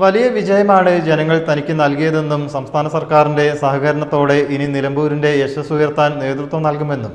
വലിയ വിജയമാണ് ജനങ്ങൾ തനിക്ക് നൽകിയതെന്നും സംസ്ഥാന സർക്കാരിന്റെ സഹകരണത്തോടെ ഇനി നിലമ്പൂരിന്റെ യശസ് ഉയർത്താൻ നേതൃത്വം നൽകുമെന്നും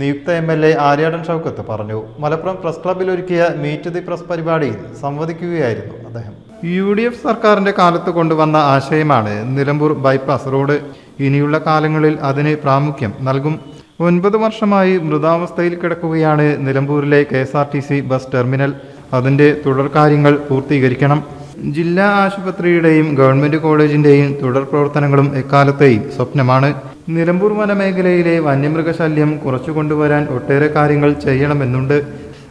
നിയുക്ത M L A Aryadan Shoukath പറഞ്ഞു. മലപ്പുറം പ്രസ് ക്ലബ്ബിൽ ഒരുക്കിയ മീറ്റ് ദി പ്രസ് പരിപാടിയിൽ സംവദിക്കുകയായിരുന്നു അദ്ദേഹം. യു ഡി എഫ് സർക്കാരിന്റെ കാലത്ത് കൊണ്ടുവന്ന ആശയമാണ് നിലമ്പൂർ ബൈപ്പാസ് റോഡ്. ഇനിയുള്ള കാലങ്ങളിൽ അതിന് പ്രാമുഖ്യം നൽകും. ഒൻപത് വർഷമായി മൃതാവസ്ഥയിൽ കിടക്കുകയാണ് നിലമ്പൂരിലെ K S R T C bus terminal. അതിന്റെ തുടർകാര്യങ്ങൾ പൂർത്തീകരിക്കണം. ജില്ലാ ആശുപത്രിയുടെയും ഗവൺമെന്റ് കോളേജിന്റെയും തുടർ പ്രവർത്തനങ്ങളും എക്കാലത്തെയും സ്വപ്നമാണ്. നിലമ്പൂർ വനമേഖലയിലെ വന്യമൃഗശല്യം കുറച്ചു കൊണ്ടുവരാൻ ഒട്ടേറെ കാര്യങ്ങൾ ചെയ്യണമെന്നുണ്ട്.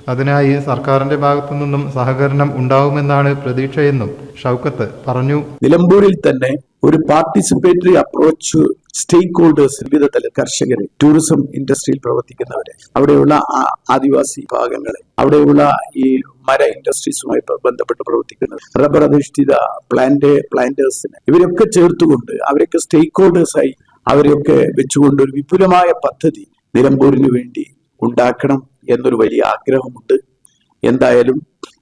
അതിനായി സർക്കാരിന്റെ ഭാഗത്തു നിന്നും സഹകരണം ഉണ്ടാവുമെന്നാണ് പ്രതീക്ഷയെന്നും ഷൗക്കത്ത് പറഞ്ഞു. നിലമ്പൂരിൽ തന്നെ ഒരു പാർട്ടിസിപ്പേറ്ററി അപ്രോച്ച് സ്റ്റേക്ക് ഹോൾഡേഴ്സ് വിവിധ തല കർഷകരെ ടൂറിസം ഇൻഡസ്ട്രിയിൽ പ്രവർത്തിക്കുന്നവരെ അവിടെയുള്ള ആദിവാസി വിഭാഗങ്ങളെ അവിടെയുള്ള ഈ മര ഇൻഡസ്ട്രീസുമായി ബന്ധപ്പെട്ട് പ്രവർത്തിക്കുന്നത് റബ്ബർ അധിഷ്ഠിത പ്ലാന്റ് പ്ലാന്റേഴ്സിനെ ഇവരൊക്കെ ചേർത്തുകൊണ്ട് അവരൊക്കെ സ്റ്റേക്ക് ഹോൾഡേഴ്സായി അവരെയൊക്കെ വെച്ചുകൊണ്ട് ഒരു വിപുലമായ പദ്ധതി നിലമ്പൂരിന് വേണ്ടി ഉണ്ടാക്കണം എന്നൊരു വലിയ ആഗ്രഹമുണ്ട്. എന്തായാലും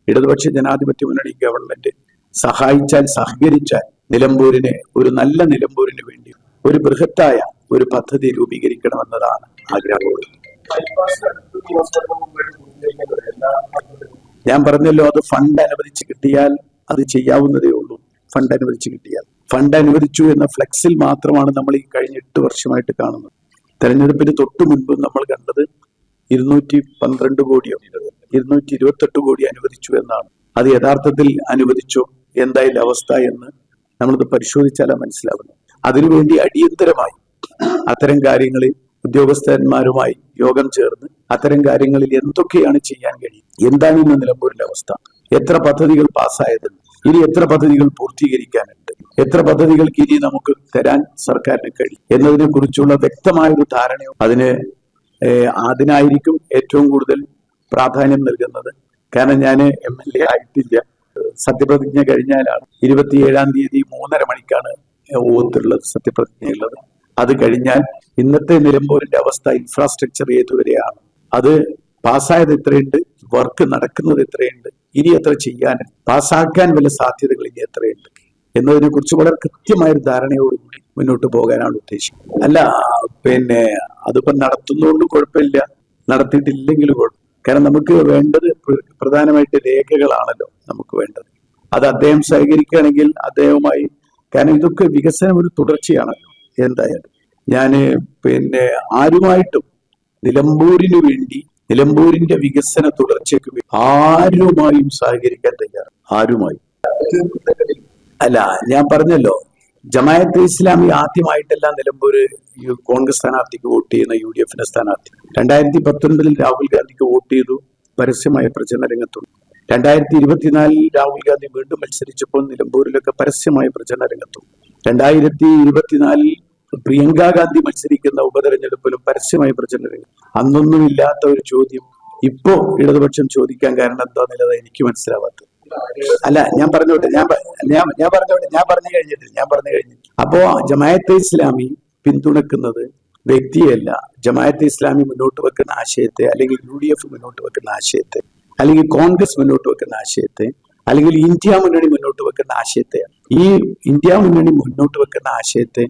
ഇടതുപക്ഷ ജനാധിപത്യ മുന്നണി ഗവൺമെന്റ് സഹായിച്ചാൽ സഹകരിച്ചാൽ നിലമ്പൂരിനെ ഒരു നല്ല നിലമ്പൂരിന് വേണ്ടി ഒരു ബൃഹത്തായ ഒരു പദ്ധതി രൂപീകരിക്കണമെന്നതാണ് ആഗ്രഹമുള്ളത്. ഞാൻ പറഞ്ഞല്ലോ അത് ഫണ്ട് അനുവദിച്ച് കിട്ടിയാൽ അത് ചെയ്യാവുന്നതേ ഉള്ളൂ. ഫണ്ട് അനുവദിച്ച് കിട്ടിയാൽ. ഫണ്ട് അനുവദിച്ചു എന്ന ഫ്ലെക്സിൽ മാത്രമാണ് നമ്മൾ ഈ കഴിഞ്ഞ എട്ട് വർഷമായിട്ട് കാണുന്നത്. തെരഞ്ഞെടുപ്പിന് തൊട്ടു മുൻപ് നമ്മൾ കണ്ടത് ഇരുന്നൂറ്റി പന്ത്രണ്ട് കോടിയോ ഇരുന്നൂറ്റി ഇരുപത്തെട്ട് കോടി അനുവദിച്ചു എന്നാണ്. അത് യഥാർത്ഥത്തിൽ അനുവദിച്ചോ എന്തായാലും അവസ്ഥ എന്ന് നമ്മളത് പരിശോധിച്ചാലാ മനസ്സിലാവുന്നത്. അതിനുവേണ്ടി അടിയന്തരമായി അത്തരം കാര്യങ്ങളിൽ ഉദ്യോഗസ്ഥന്മാരുമായി യോഗം ചേർന്ന് അത്തരം കാര്യങ്ങളിൽ എന്തൊക്കെയാണ് ചെയ്യാൻ കഴിയും എന്താണ് ഇന്ന് നിലമ്പൂരിന്റെ അവസ്ഥ? എത്ര പദ്ധതികൾ പാസ്സായതുണ്ട് ഇനി എത്ര പദ്ധതികൾ പൂർത്തീകരിക്കാനുണ്ട്? എത്ര പദ്ധതികൾക്ക് ഇനി നമുക്ക് തരാൻ സർക്കാരിന് കഴിയും? എന്നതിനെ കുറിച്ചുള്ള വ്യക്തമായ ഒരു ധാരണയോ അതിന് അതിനായിരിക്കും ഏറ്റവും കൂടുതൽ പ്രാധാന്യം നൽകുന്നത്. കാരണം ഞാൻ എം എൽ എ ആയിട്ടില്ല. സത്യപ്രതിജ്ഞ കഴിഞ്ഞാലാണ് ഇരുപത്തിയേഴാം തീയതി ഓത്തുള്ളത് സത്യപ്രതിജ്ഞയുള്ളത്. അത് കഴിഞ്ഞാൽ ഇന്നത്തെ നിലമ്പൂരിന്റെ അവസ്ഥ ഇൻഫ്രാസ്ട്രക്ചർ ഏതുവരെയാണ്? അത് പാസ്സായത് എത്രയുണ്ട്? വർക്ക് നടക്കുന്നത് എത്രയുണ്ട്? ഇനി എത്ര ചെയ്യാൻ പാസ്സാക്കാൻ വല്ല സാധ്യതകൾ ഇനി എത്രയുണ്ട്? എന്നതിനെ കുറിച്ച് വളരെ കൃത്യമായ ഒരു ധാരണയോടുകൂടി മുന്നോട്ട് പോകാനാണ് ഉദ്ദേശിക്കുന്നത്. അല്ല പിന്നെ അതിപ്പോ നടത്തുന്നതുകൊണ്ട് കുഴപ്പമില്ല. നടത്തിയിട്ടില്ലെങ്കിലും കുഴപ്പം കാരണം നമുക്ക് വേണ്ടത് പ്രധാനമായിട്ട് രേഖകളാണല്ലോ നമുക്ക് വേണ്ടത്. അത് അദ്ദേഹം സഹകരിക്കുകയാണെങ്കിൽ അദ്ദേഹവുമായി കാരണം ഇതൊക്കെ വികസനം ഒരു തുടർച്ചയാണല്ലോ എന്തായാലും. ഞാൻ പിന്നെ ആരുമായിട്ടും നിലമ്പൂരിന് വേണ്ടി നിലമ്പൂരിന്റെ വികസന തുടർച്ചയ്ക്ക് ആരുമായും സഹകരിക്കാൻ തയ്യാറാണ് ആരുമായും. അല്ല ഞാൻ പറഞ്ഞല്ലോ ജമായത്ത് ഇസ്ലാമി ആദ്യമായിട്ടല്ല നിലമ്പൂര് കോൺഗ്രസ് സ്ഥാനാർത്ഥിക്ക് വോട്ട് ചെയ്യുന്ന യു ഡി എഫിന്റെ സ്ഥാനാർത്ഥി. രണ്ടായിരത്തി പത്തൊൻപതിൽ രാഹുൽ ഗാന്ധിക്ക് വോട്ട് ചെയ്തു. പരസ്യമായ പ്രചരണ രംഗത്തുണ്ട്. രണ്ടായിരത്തി ഇരുപത്തിനാലിൽ രാഹുൽ ഗാന്ധി വീണ്ടും മത്സരിച്ചപ്പോൾ നിലമ്പൂരിലൊക്കെ പരസ്യമായ പ്രചരണ രംഗത്തും. രണ്ടായിരത്തി ഇരുപത്തിനാലിൽ പ്രിയങ്ക ഗാന്ധി മത്സരിക്കുന്ന ഉപതെരഞ്ഞെടുപ്പിലും പരസ്യമായ പ്രചരണ രംഗം. അന്നൊന്നും ഇല്ലാത്ത ഒരു ചോദ്യം ഇപ്പോ ഇടതുപക്ഷം ചോദിക്കാൻ കാരണം എന്താന്നുള്ളത് എനിക്ക് മനസ്സിലാവാത്തത്. അല്ല ഞാൻ പറഞ്ഞോട്ടെ ഞാൻ ഞാൻ ഞാൻ പറഞ്ഞോട്ടെ ഞാൻ പറഞ്ഞു കഴിഞ്ഞിട്ടില്ല ഞാൻ പറഞ്ഞു കഴിഞ്ഞു അപ്പോ ജമായത്തെ ഇസ്ലാമി പിന്തുണക്കുന്നത് വ്യക്തിയല്ല. ജമായത്തെ ഇസ്ലാമി മുന്നോട്ട് വെക്കുന്ന ആശയത്തെ അല്ലെങ്കിൽ യു മുന്നോട്ട് വെക്കുന്ന ആശയത്തെ അല്ലെങ്കിൽ കോൺഗ്രസ് മുന്നോട്ട് വെക്കുന്ന ആശയത്തെ അല്ലെങ്കിൽ ഇന്ത്യ മുന്നണി മുന്നോട്ട് വെക്കുന്ന ആശയത്തെ ഈ ഇന്ത്യ മുന്നണി മുന്നോട്ട് വെക്കുന്ന ആശയത്തെ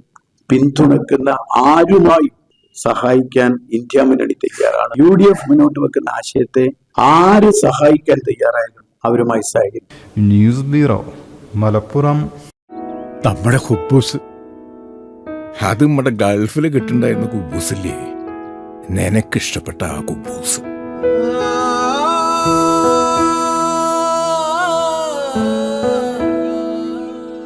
പിന്തുണക്കുന്ന ആരുമായി സഹായിക്കാൻ ഇന്ത്യ മുന്നണി തയ്യാറാണ്? യു ഡി എഫ് മുന്നോട്ട് വെക്കുന്ന ആശയത്തെ ആര് സഹായിക്കാൻ തയ്യാറായാലും അവരുമായി സഹകരിക്കും. News bureau Malappuram. നമ്മുടെ അത് നമ്മുടെ ഗൾഫിൽ കിട്ടുണ്ടായിരുന്ന കുബൂസില്ലേ? നിനക്കിഷ്ടപ്പെട്ട ആ കുബൂസ്.